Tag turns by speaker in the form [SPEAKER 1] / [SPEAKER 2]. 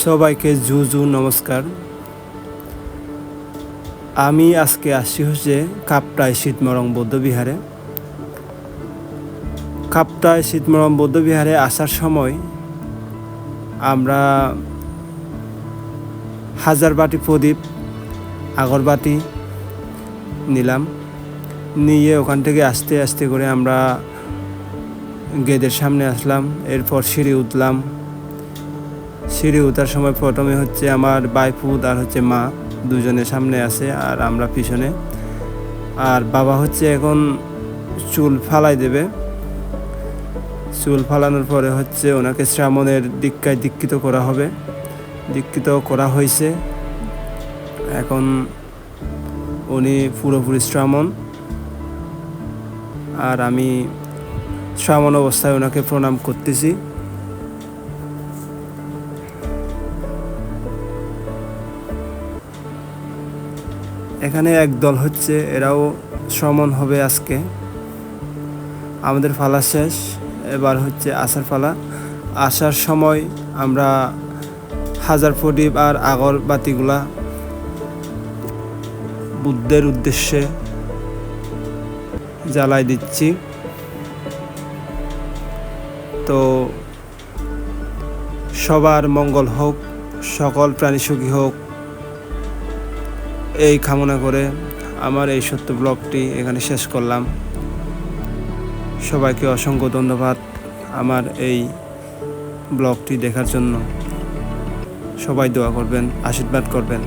[SPEAKER 1] সবাইকে জু জু নমস্কার। আমি আজকে আসছি হচ্ছে কাপটায় শীতমরং বৌদ্ধবিহারে। কাপটায় শীতমরং বৌদ্ধবিহারে আসার সময় আমরা হাজারবাটি প্রদীপ, আগরবাতি নিলাম। নিয়ে ওখান থেকে আস্তে আস্তে করে আমরা গেদের সামনে আসলাম, এরপর সিঁড়ি উঠলাম। সিঁড়ি উঠার সময় প্রথমে হচ্ছে আমার বাইপুত আর হচ্ছে মা দুজনে সামনে আছে আর আমরা পিছনে। আর বাবা হচ্ছে এখন চুল ফালাই দেবে। চুল ফালানোর পরে হচ্ছে ওনাকে শ্রাবণের দীক্ষায় দীক্ষিত করা হবে। দীক্ষিত করা হয়েছে। এখন উনি পুরোপুরি শ্রাবণ। আর আমি শ্রাবণ অবস্থায় ওনাকে প্রণাম করতেছি। এখানে এক দল হচ্ছে, এরাও শ্রমণ হবে আজকে। আমাদের ফালা শেষ, এবার হচ্ছে আসার ফালা। আসার সময় আমরা হাজার প্রদীপ আর আগরবাতিগুলা বুদ্ধের উদ্দেশ্যে জ্বালাই দিচ্ছি। তো সবার মঙ্গল হোক, সকল প্রাণী সুখী হোক এই কামনা করে আমার এই সত্য ব্লগটি এখানে শেষ করলাম। সবাইকে অসংখ্য ধন্যবাদ আমার এই ব্লগটি দেখার জন্য। সবাই দোয়া করবেন, আশীর্বাদ করবেন।